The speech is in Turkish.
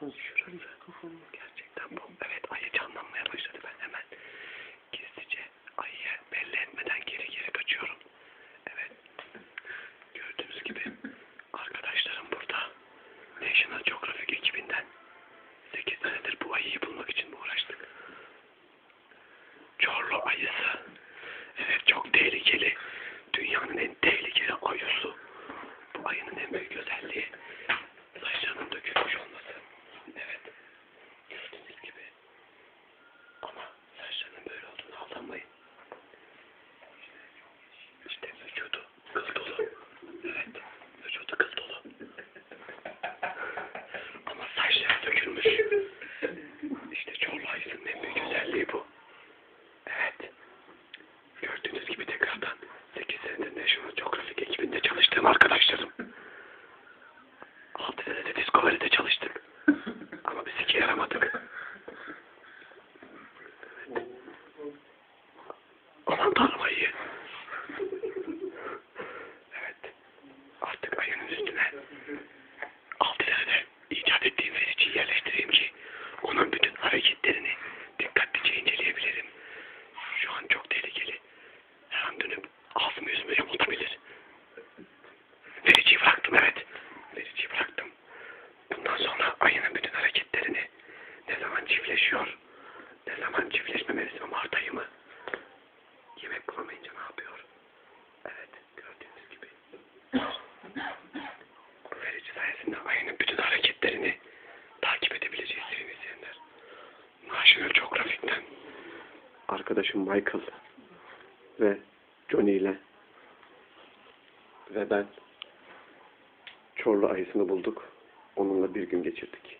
Şuraya gerçekten bu. Evet ayı canlanmaya başladı ben hemen. çiftleşiyor. Ne zaman çiftleşme mevsimi Mart ayı mı? Yemek bulamayınca ne yapıyor? Evet gördüğünüz gibi. Bu verici sayesinde ayının bütün hareketlerini takip edebileceğiz sevgili izleyenler. National Geographic'ten arkadaşım Michael ve Johnny ile ve ben Çorlu ayısını bulduk. Onunla bir gün geçirdik.